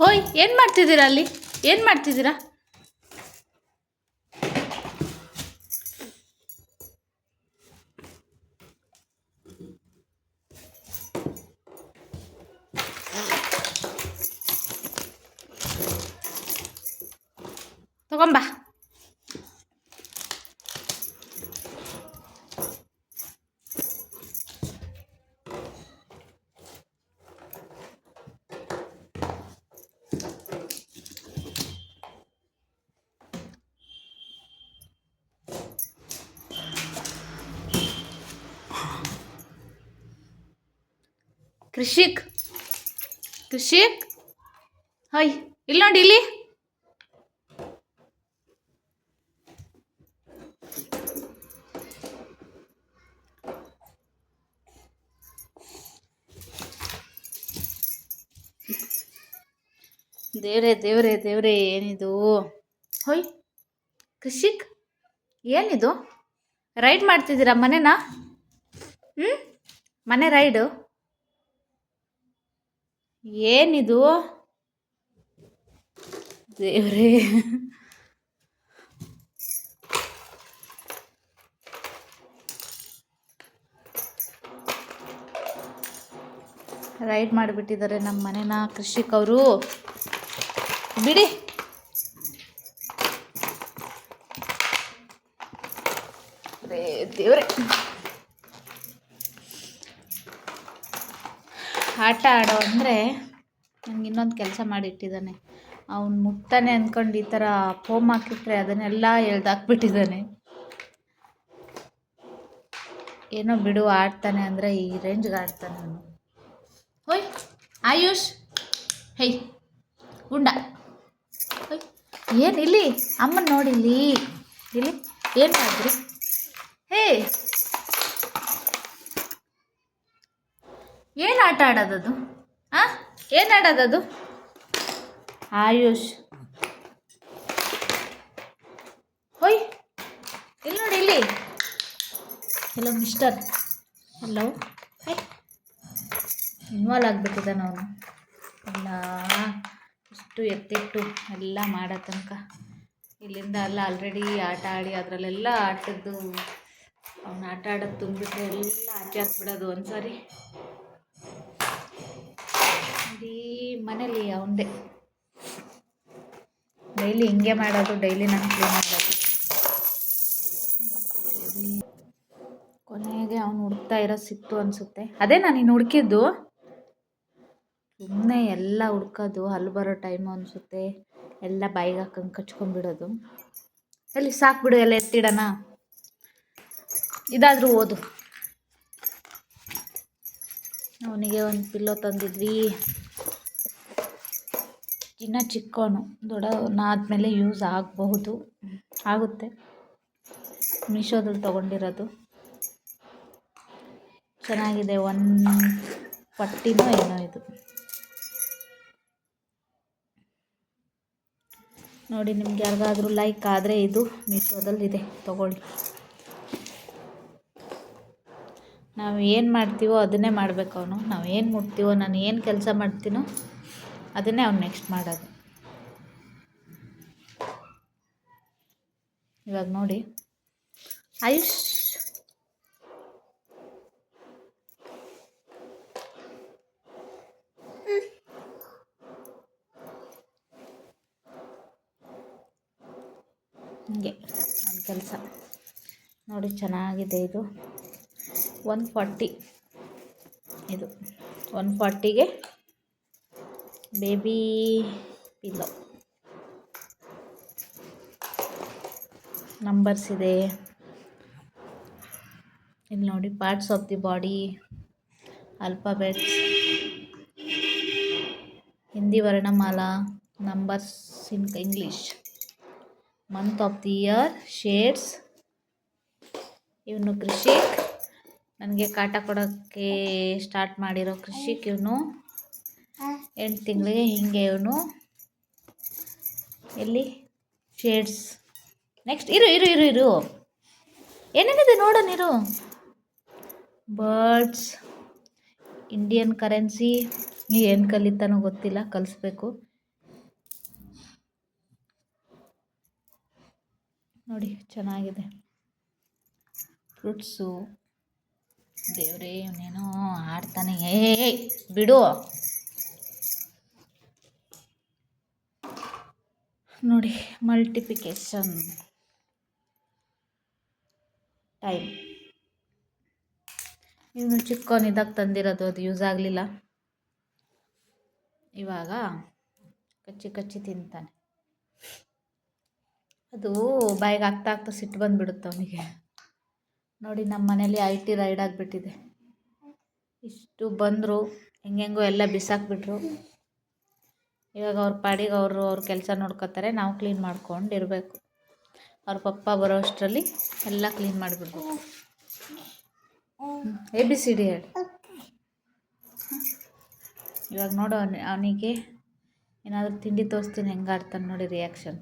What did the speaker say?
ಓಯ್ ಏನು ಮಾಡ್ತಿದ್ದೀರಾ ಅಲ್ಲಿ? ಏನು ಮಾಡ್ತಿದ್ದೀರಾ? ತಗೊಂಬಾ. ಕೃಷಿಕ್. ಕೃಷಿಕ್? ಹಾಯ್ ಇಲ್ಲಿ ನೋಡಿ ಇಲ್ಲಿ. ದೇವ್ರೆ ದೇವ್ರೆ ದೇವ್ರೆ, ಏನಿದು? ಹೊಯ್, ಕೃಷಿಕ್, ಏನಿದು? ರೈಡ್ ಮಾಡ್ತಿದ್ದೀರಾ ಮನೆನಾ? ಹ್ಞೂ ಮನೆ ರೈಡು? ಏನಿದು? ದೇವ್ರೇ. ರೈಡ್ ಮಾಡಿಬಿಟ್ಟಿದ್ದಾರೆ ನಮ್ಮ ಮನೇನ ಕೃಷಿಕ್ ಅವರು. ಬಿಡಿ. ದೇವ್ರೆ. ಆಟ ಆಡೋ ಅಂದರೆ ನನಗೆ ಇನ್ನೊಂದು ಕೆಲಸ ಮಾಡಿಟ್ಟಿದ್ದಾನೆ. ಅವ್ನು ಮುಟ್ತಾನೆ ಅಂದ್ಕೊಂಡು ಈ ಥರ ಫೋಮ್ ಹಾಕಿಟ್ರೆ ಅದನ್ನೆಲ್ಲ ಎಳ್ದಾಕ್ಬಿಟ್ಟಿದ್ದಾನೆ. ಏನೋ ಬಿಡು ಆಡ್ತಾನೆ ಅಂದರೆ ಈ ರೇಂಜ್ಗೆ ಆಡ್ತಾನೆ ಅವನು. ಹೊಯ್, ಆಯುಷ್. ಹೇಯ್, ಗುಂಡ. ಹೊಯ್, ಏನು ಇಲ್ಲಿ? ಅಮ್ಮನ ನೋಡಿ ಇಲ್ಲಿ. ಇಲ್ಲಿ? ಏನು ಮಾಡಿದ್ರಿ ಹೇ ಏನು ಆಟ ಆಡೋದದು? ಹಾಂ ಏನು ಆಡೋದದು? ಆಯುಷ್. ಹೊಯ್ ಇಲ್ಲಿ ನೋಡಿ ಇಲ್ಲಿ. Hello mister hello hi involve ಆಗಿಬಿಟ್ಟಿದ್ದಾನೆ ಅವನು. ಎಲ್ಲ ಇಷ್ಟು ಎತ್ತಿಟ್ಟು ಎಲ್ಲ ಮಾಡೋ ತನಕ. ಇಲ್ಲಿಂದ ಎಲ್ಲ ಆಲ್ರೆಡಿ ಆಟ ಆಡಿ ಅದರಲ್ಲೆಲ್ಲ ಆಟದ್ದು ಅವನು ಆಟ ಆಡೋದು ತುಂಬಿಟ್ರೆ ಎಲ್ಲ ಆಚೆ ಹಾಕ್ಬಿಡೋದು ಒಂದ್ಸರಿ. ಇಡೀ ಮನೇಲಿ ಅವಂದೇ. ಡೈಲಿ ಹಿಂಗೆ ಮಾಡೋದು ಡೈಲಿ ನಾನು ಕ್ಲೀನ್ ಮಾಡೋದು. ಕೊನೆಗೆ ಅವನು ಹುಡುಕ್ತಾ ಇರೋ ಸಿಕ್ತು ಅನಿಸುತ್ತೆ. ಅದೇ ನಾನು ಇನ್ನು ಹುಡುಕಿದ್ದು? ಸುಮ್ಮನೆ ಎಲ್ಲ ಹುಡ್ಕೋದು, ಅಲ್ಲಿ ಬರೋ ಟೈಮು ಅನಿಸುತ್ತೆ. ಎಲ್ಲ ಬಾಯಿಗೆ ಹಾಕಂಗೆ ಕಚ್ಕೊಂಡ್ಬಿಡೋದು ಎಲ್ಲಿ ಸಾಕ್ಬಿಡು ಎಲ್ಲ ಎತ್ತಿಡೋಣ ಇದಾದರೂ ಓದು. ಅವನಿಗೆ ಒಂದು ಪಿಲ್ಲೋ ತಂದಿದ್ವಿ. ಇನ್ನು ಚಿಕ್ಕವನು ದೊಡ್ಡವನಾದಮೇಲೆ ಯೂಸ್ ಆಗಬಹುದು. ಆಗುತ್ತೆ. ಮೀಶೋದಲ್ಲಿ ತೊಗೊಂಡಿರೋದು. ಚೆನ್ನಾಗಿದೆ. ಒನ್ ಪಟ್ಟಿನೋ ಏನೋ ಇದು. ನೋಡಿ, ನಿಮ್ಗೆ ಯಾರಿಗಾದ್ರೂ ಲೈಕ್ ಆದರೆ ಇದು ಮೀಶೋದಲ್ಲಿದೆ ತೊಗೊಳ್ಳಿ. ನಾವು ಏನು ಮಾಡ್ತೀವೋ ಅದನ್ನೇ ಮಾಡಬೇಕು ಅವನು. ನಾವು ಏನು ಮುಟ್ತೀವೋ, ನಾನು ಏನು ಕೆಲಸ ಮಾಡ್ತೀನೋ ಅದನ್ನೇ ಅವ್ನು ನೆಕ್ಸ್ಟ್ ಮಾಡೋದು. ಇವಾಗ ನೋಡಿ. ಆಯುಷ್. ಹೀಗೆ ನನ್ನ ಕೆಲಸ. ನೋಡಿ ಚೆನ್ನಾಗಿದೆ ಇದು. One forty. ಇದು. ಒನ್ ಫಾರ್ಟಿಗೆ ಬೇಬಿ ಪಿಲ್ಲೋ ನಂಬರ್ಸ್ ಇದೆ. ಇಲ್ಲಿ ನೋಡಿ parts of the body alphabets Hindi ವರ್ಣಮಾಲಾ numbers in English month of the year shades ಇವನು ಕೃಷಿಕ್. ನನಗೆ ಕಾಟ ಕೊಡೋಕ್ಕೆ ಸ್ಟಾರ್ಟ್ ಮಾಡಿರೋ ಕೃಷಿಕ್ ಇವನು. ಎಂಟು ತಿಂಗಳಿಗೆ ಹಿಂಗೆ ಇವನು. ಎಲ್ಲಿ? ಶೇಡ್ಸ್ ನೆಕ್ಸ್ಟ್ ಇರು ಇರು ಇರು ಇರು. ಏನೇನಿದೆ ನೋಡೋಣ ಇರು ಬರ್ಡ್ಸ್ ಇಂಡಿಯನ್ ಕರೆನ್ಸಿ ಏನು ಕಲಿತಾನೋ ಗೊತ್ತಿಲ್ಲ, ಕಲಿಸ್ಬೇಕು. ನೋಡಿ, ಚೆನ್ನಾಗಿದೆ. ಫ್ರೂಟ್ಸು ದೇವರೇ ಇವನೇನೋ ಆಡ್ತಾನೆ. ಏ ಬಿಡು. ನೋಡಿ ಮಲ್ಟಿಪ್ಲಿಕೇಶನ್ ಟೈಮ್ ಇವನು ಚಿಕ್ಕವನಿದ್ದಾಗ ತಂದಿರೋದು, ಅದು ಯೂಸ್ ಆಗಲಿಲ್ಲ. ಇವಾಗ ಕಚ್ಚಿ ಕಚ್ಚಿ ತಿಂತಾನೆ. ಅದು ಬಾಯಿಗೆ ಆಗ್ತಾ ಆಗ್ತಾ ಸಿಟ್ಟು ಬಂದುಬಿಡುತ್ತೆ ಅವನಿಗೆ. ನೋಡಿ, ನಮ್ಮ ಮನೇಲಿ ಐ ಟಿ ರೈಡ್ ಆಗಿಬಿಟ್ಟಿದೆ. ಇಷ್ಟು ಬಂದರು, ಹೆಂಗೆಂಗೋ ಎಲ್ಲ ಬಿಸಾಕ್ಬಿಟ್ರು. ಇವಾಗ ಅವ್ರ ಪಾಡಿಗೆ ಅವರು ಅವ್ರ ಕೆಲಸ ನೋಡ್ಕೋತಾರೆ, ನಾವು ಕ್ಲೀನ್ ಮಾಡ್ಕೊಂಡಿರಬೇಕು. ಅವ್ರ ಪಪ್ಪ ಬರೋ ಅಷ್ಟರಲ್ಲಿ ಎಲ್ಲ ಕ್ಲೀನ್ ಮಾಡಿಬಿಡ್ಬೇಕು. ಎ ಬಿ ಸಿ ಡಿ ಹೇಳಿ. ಇವಾಗ ನೋಡು ಅವನಿಗೆ ಏನಾದರೂ ತಿಂಡಿ ತೋರಿಸ್ತೀನಿ, ಹೆಂಗೆ ಆಡ್ತಾನೆ ನೋಡಿ ರಿಯಾಕ್ಷನ್